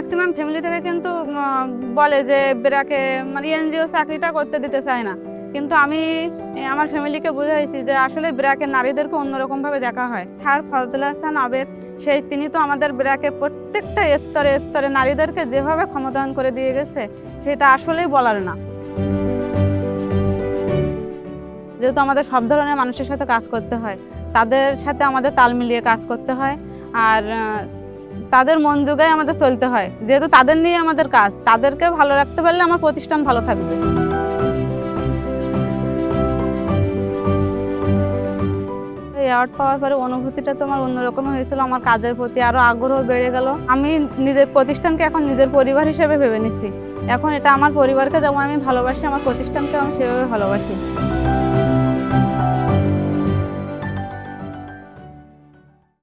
Maximum family থেকে কিন্তু বলে যে ব্রাকে মানে এনজিও চাকরিটা করতে দিতে চায় না। কিন্তু আমি আমার ফ্যামিলিকে বুঝাইছি যে আসলে ব্রাকে নারীদেরকে অন্যরকম ভাবে দেখা হয়। স্যার ফজল হাসান আবেদ, সেই তিনি তো আমাদের ব্রাকে প্রত্যেকটা স্তরে স্তরে নারীদেরকে যেভাবে ক্ষমতায়ন করে দিয়ে গেছে, সেটা আসলেই বলার না। যেহেতু আমাদের সব ধরনের মানুষের সাথে কাজ করতে হয়, তাদের সাথে আমাদের তাল মিলিয়ে কাজ করতে হয়। আর তাদের মন যোগায় আমাদের চলতে হয়। যেহেতু তাদের নিয়ে আমাদের কাজ, তাদেরকে ভালো রাখতে পারলে আমার প্রতিষ্ঠান ভালো থাকবে। অ্যাওয়ার্ড পাওয়ার পরে অনুভূতিটা তো আমার অন্যরকম হয়েছিল। আমার কাজের প্রতি আরও আগ্রহ বেড়ে গেল। আমি নিজের প্রতিষ্ঠানকে এখন নিজের পরিবার হিসেবে ভেবে নিচ্ছি। এখন এটা আমার পরিবারকে যেমন আমি ভালোবাসি, আমার প্রতিষ্ঠানকে আমি সেভাবে ভালোবাসি।